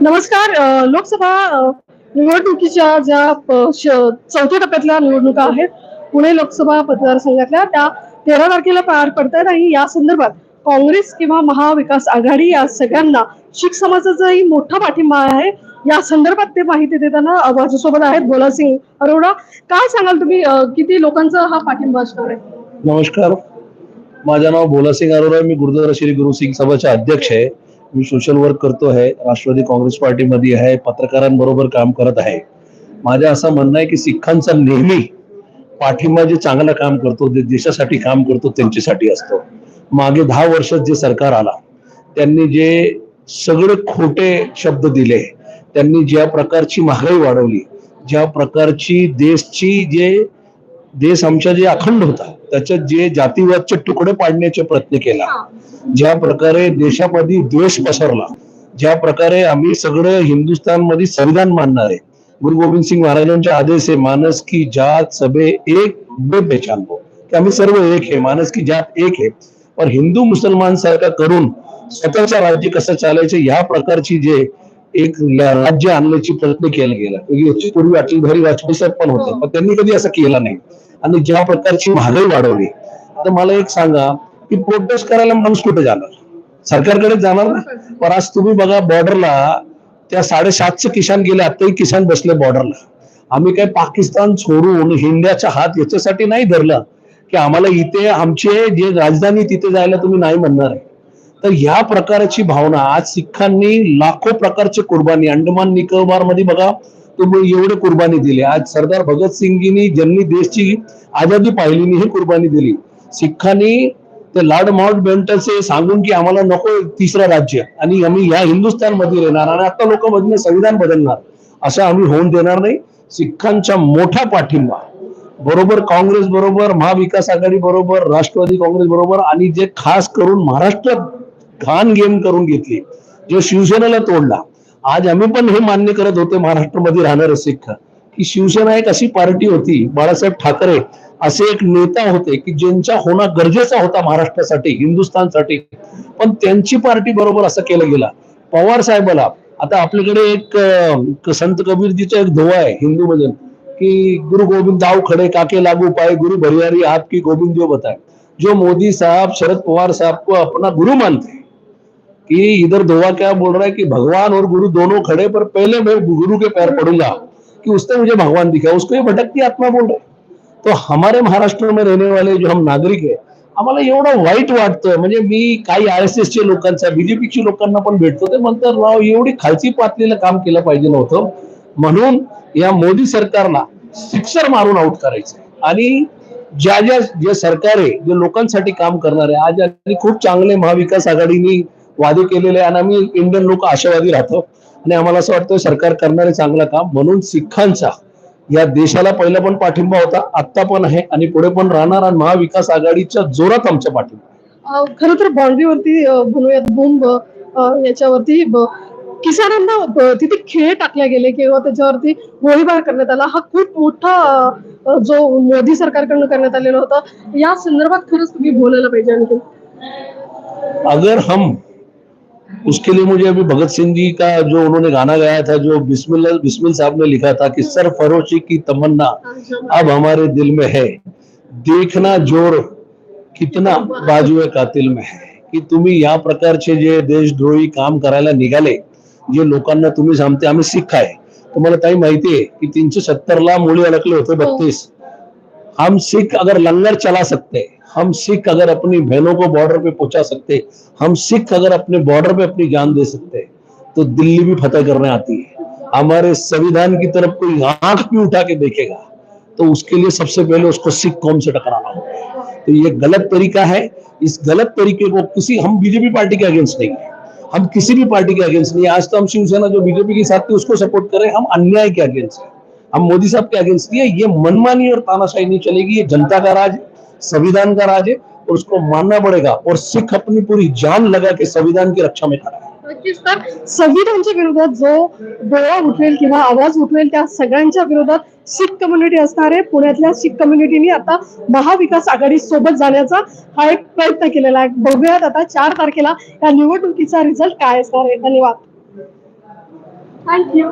नमस्कार लोकसभा निवडणुकीच्या ज्या चौथ्या टप्प्यातल्या निवडणुका आहेत पुणे लोकसभा मतदारसंघातल्या त्या तेरा तारखेला पार पडतात आणि या संदर्भात काँग्रेस किंवा महाविकास आघाडी या सगळ्यांना शीख समाजाचाही मोठा पाठिंबा आहे. या संदर्भात ते माहिती देताना माझ्यासोबत आहेत भोलासिंग अरोडा काय सांगाल तुम्ही किती लोकांचा हा पाठिंबा असणार आहे? नमस्कार. माझं नाव भोलासिंग अरोरा मी गुरुद्वारा श्री गुरु सिंग सभाचे अध्यक्ष आहे. मी सोशल वर्क करतो आहे. राष्ट्रवादी काँग्रेस पार्टीमध्ये आहे. पत्रकारांबरोबर काम करत आहे. माझं असं म्हणणं आहे की सिखांचा नेहमी पाठिंबा जे चांगलं काम करतो. जे देशासाठी काम करतो त्यांच्यासाठी असतो. मागे दहा वर्षात जे सरकार आला त्यांनी जे सगळे खोटे शब्द दिले त्यांनी ज्या प्रकारची महागाई वाढवली ज्या प्रकारची देशची जे देश आमचा जे अखंड होता त्याच्यात जे जातीवादचे तुकडे पाडण्याचे प्रयत्न केला. ज्या प्रकारे देशामध्ये द्वेष पसरला ज्या प्रकारे आम्ही सगळं हिंदुस्थानमध्ये संविधान मानणार आहे. गुरु गोविंद सिंग महाराजांचे आदेश आहे मानस की जात सबे एक बे पहचान हो. की आम्ही सर्व एक आहे मानस की जात एक आहे. पण हिंदू मुसलमान सारखा करून स्वतःचं राज्य कसं चालायचं ह्या प्रकारची जे एक राज्य आणण्याची प्रयत्न केला गेला. पूर्वी अटल बिहारी वाजपेयी साहेब पण होते पण त्यांनी कधी असं केलं नाही. आणि ज्या प्रकारची महागाई वाढवली तर मला एक सांगा की प्रोटेस्ट करायला माणूस कुठे जाणार? सरकारकडे जाणार ना? पण आज तुम्ही बघा बॉर्डरला त्या साडेसातशे किसान गेले आताही किसान बसले बॉर्डरला आम्ही काय पाकिस्तान सोडून हिंद्याचा हात याच्यासाठी नाही धरला की आम्हाला इथे आमचे जे राजधानी तिथे जायला तुम्ही नाही म्हणणार. आहे तर ह्या प्रकारची भावना आज सिखांनी लाखो प्रकारचे कुर्बानी अंडमान निकोबारमध्ये बघा तुम्ही एवढे कुर्बानी दिली. आज सरदार भगतसिंगजींनी ज्यांनी देशची आजादी पाहिली ही कुर्बानी दिली. सिखांनी ते लॉर्ड माउंट बेंटलचे सांगून की आम्हाला नको तिसरं राज्य. आणि आम्ही या हिंदुस्थानमध्ये येणार आणि आता लोक बदलणे संविधान बदलणार. असं आम्ही होऊन देणार नाही. सिखांचा मोठा पाठिंबा. बरोबर काँग्रेस बरोबर महाविकास आघाडी बरोबर राष्ट्रवादी काँग्रेस बरोबर आणि जे खास करून महाराष्ट्रात घाण गेम करून घेतली. जो शिवसेनेला तोडला. आज आम्ही पण हे मान्य करत होते महाराष्ट्रामध्ये राहणारे सिख की शिवसेना एक अशी पार्टी होती बाळासाहेब ठाकरे असे एक नेता होते की ज्यांच्या होणं गरजेचा होता महाराष्ट्रासाठी हिंदुस्थानसाठी. पण त्यांची पार्टी बरोबर असं केलं गेला. पवार साहेबाला आता आपल्याकडे एक संत कबीरजीचा एक धोवा आहे हिंदू मध्ये की गुरु गोविंद दाव खड़े काके लागू पाए गुरु भरियारी आपकी गोविंद जो बताए जो मोदी साहब शरद पवार साहब को अपना गुरु मानते. हैं कि इधर धोवा क्या बोल रहा है कि भगवान और गुरु दोनों खड़े पर पहले मैं गुरु के पैर पड़ूंगा कि उसने मुझे भगवान दिखा उसको ये भटकती आत्मा बोल रहा है। तो हमारे महाराष्ट्र में रहने वाले जो हम नागरिक है आम्हाला एवढं वाईट वाटतं म्हणजे मी काही आर एस एसच्या लोकांचा बीजेपीच्या लोकांना पण भेटतो ते म्हणतात राव एवढी खालची पातळीला काम केलं पाहिजे नव्हतं. म्हणून या मोदी सरकारला सिक्सर मारून आउट करायचं. आणि ज्या ज्या जे सरकार आहे जे लोकांसाठी काम करणार आहे आज आणि खूप चांगले महाविकास आघाडीने वादे केलेले आणि आम्ही इंडियन लोक आशावादी राहतो. आणि आम्हाला असं वाटतं सरकार करणारे चांगलं काम. म्हणून सिखांचा या देशाला पहिला पण पाठिंबा होता आत्ता पण आहे. आणि पुढे पण राहणार. आणि महाविकास आघाडीच्या जोरात आमचा पाठिंबा खरं तर बाउंड्रीवरती म्हणूयात बोंब. याच्यावरती किसानांना तिथे खेळ टाकले गेले किंवा त्याच्यावरती गोळीबार करण्यात आला. हा खूप मोठा जो मोदी सरकारकडनं करण्यात आलेला होता. या संदर्भात खरंच तुम्ही बोलायला पाहिजे आणखी अगर हम उसके लिए मुझे अभी भगत सिंह जी का जो उन्होंने गाना गाया था जो बिस्मिल बिस्मिल साहब ने लिखा था कि सर फरोशी की तमन्ना अब हमारे दिल में है। देखना ज़ोर कितना बाजूए कातिल में है की तुम्ही या प्रकारचे जे देशद्रोही काम करायला निघाले। जे लोकांना तुम्ही सांगते आम्ही सिख आहे। तुम्हाला काही माहिती आहे की तीनशे सत्तर ला मुली अडकले होते बत्तीस. हम सिख अगर लंगर चला सकते हैं, हम सिख अगर अपनी बहनों को बॉर्डर पे पहुँचा सकते, हम सिख अगर अपने बॉर्डर पे अपनी जान दे सकते तो दिल्ली भी फतेह करने आती है। हमारे संविधान की तरफ़ कोई आँख भी उठा के देखेगा तो उसके लिए सबसे पहले उसको सिख कौम से टकराना होगा। तो ये गलत तरीका है। इस गलत तरीके को किसी, हम बीजेपी पार्टी के अगेंस्ट नहीं है। हम किसी भी पार्टी के अगेंस्ट नहीं आज तो हम शिवसेना जो बीजेपी के साथ थी, उसको सपोर्ट करें हम अन्याय के अगेंस्ट है। हम मोदी साहब के अगेंस्ट नहीं है। ये मनमानी और तानाशाही नहीं चलेगी। ये जनता का राज है। संविधान का राज है और उसको मानना पड़ेगा और सिख अपनी पूरी जान लगा के संविधान की रक्षा में खड़ा है। नक्कीच तर संविधानच्या विरोधात जो डोळा उठवेल किंवा आवाज उठवेल त्या सगळ्यांच्या विरोधात शीख कम्युनिटी असणार आहे. पुण्यातल्या शीख कम्युनिटीने आता महाविकास आघाडी सोबत जाण्याचा हा एक प्रयत्न केलेला आहे. बघूयात आता चार तारखेला या निवडणुकीचा रिझल्ट काय असणार आहे. धन्यवाद. थँक्यू